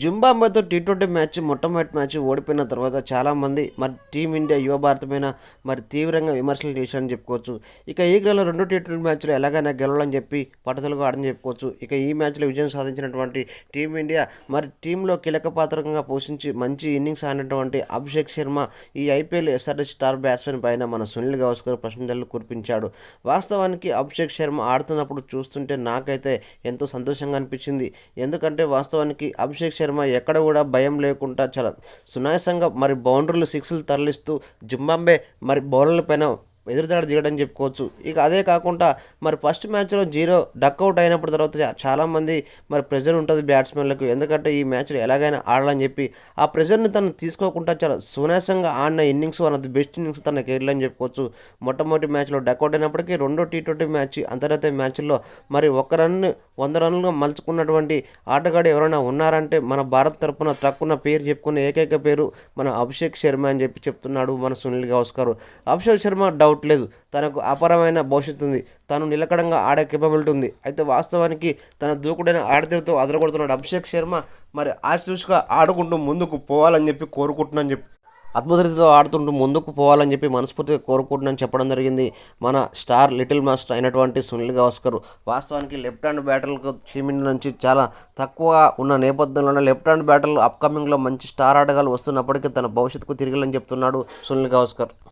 జింబాబ్వేతో T twenty match మొట్టమొదటి match ఓడిపోయిన తర్వాత చాలామంది మరి టీమిండియా యువ భారత పైన మరి తీవ్రంగా విమర్శలు చేశారని చెప్పుకోవచ్చు. ఇక ఈ గ్రహంలో రెండు టీ ట్వంటీ మ్యాచ్లు ఎలాగైనా గెలవాలని చెప్పి పట్టుదలకు ఆడని చెప్పుకోవచ్చు. ఇక ఈ మ్యాచ్లో విజయం సాధించినటువంటి టీమిండియా మరి టీంలో కీలక పాత్రకంగా పోషించి మంచి ఇన్నింగ్స్ ఆడినటువంటి అభిషేక్ శర్మ ఈ ఐపీఎల్ ఎస్ఆర్ఎస్ స్టార్ బ్యాట్స్మెన్ పైన మన సునీల్ గవాస్కర్ ప్రశంసలు కురిపించాడు. వాస్తవానికి అభిషేక్ శర్మ ఆడుతున్నప్పుడు చూస్తుంటే నాకైతే ఎంతో సంతోషంగా అనిపించింది. ఎందుకంటే వాస్తవానికి అభిషేక్ శర్మ ఎక్కడ కూడా భయం లేకుండా చాలా సునాయాసంగా మరి బౌండరీలు సిక్స్లు తరలిస్తూ జింబాంబే మరి బౌలర్ల పైన ఎదురుదాడి దిగడని చెప్పుకోవచ్చు. ఇక అదే కాకుండా మరి ఫస్ట్ మ్యాచ్లో జీరో డక్అవుట్ అయినప్పుడు తర్వాత చాలామంది మరి ప్రెజర్ ఉంటుంది బ్యాట్స్మెన్లకు. ఎందుకంటే ఈ మ్యాచ్లో ఎలాగైనా ఆడాలని చెప్పి ఆ ప్రెజర్ని తను తీసుకోకుండా చాలా సునాసంగా ఆడిన innings one of the best innings తన కెరీర్లో అని చెప్పుకోవచ్చు. మొట్టమొదటి మ్యాచ్లో డక్అవుట్ అయినప్పటికీ రెండో టీ ట్వంటీ మ్యాచ్ అంతర్జాతీయ మ్యాచ్లో మరి ఒక రన్ వంద రన్లుగా మలుచుకున్నటువంటి ఆటగాడు ఎవరైనా ఉన్నారంటే మన భారత్ తరపున తక్కువ పేరు చెప్పుకున్న ఏకైక పేరు మన అభిషేక్ శర్మ అని చెప్పి చెప్తున్నాడు మన సునీల్ గవాస్కర్. అభిషేక్ శర్మ డౌట్ లేదు. తనకు అపారమైన భవిష్యత్తు ఉంది. తను నిలకడంగా ఆడే కేపబిలిటీ ఉంది. అయితే వాస్తవానికి తన దూకుడైన ఆడతీరుతో అదరగొడుతున్నాడు అభిషేక్ శర్మ. మరి ఆశుష్గా ఆడుకుంటూ ముందుకు పోవాలని చెప్పి కోరుకుంటున్నాను చెప్పి అద్భుత రీతిలో ఆడుతుంటూ ముందుకు పోవాలని చెప్పి మనస్ఫూర్తిగా కోరుకుంటున్నాను చెప్పడం జరిగింది. మన స్టార్ లిటిల్ మాస్టర్ అయినటువంటి సునీల్ గవాస్కర్ వాస్తవానికి లెఫ్ట్ హ్యాండ్ బ్యాటర్లకు టీమిండియా నుంచి చాలా తక్కువ ఉన్న నేపథ్యంలోనే లెఫ్ట్ హ్యాండ్ బ్యాటర్లు అప్కమింగ్లో మంచి స్టార్ ఆటగాళ్ళు వస్తున్నప్పటికీ తన భవిష్యత్తుకు తిరిగిలని చెప్తున్నాడు సునీల్ గవాస్కర్.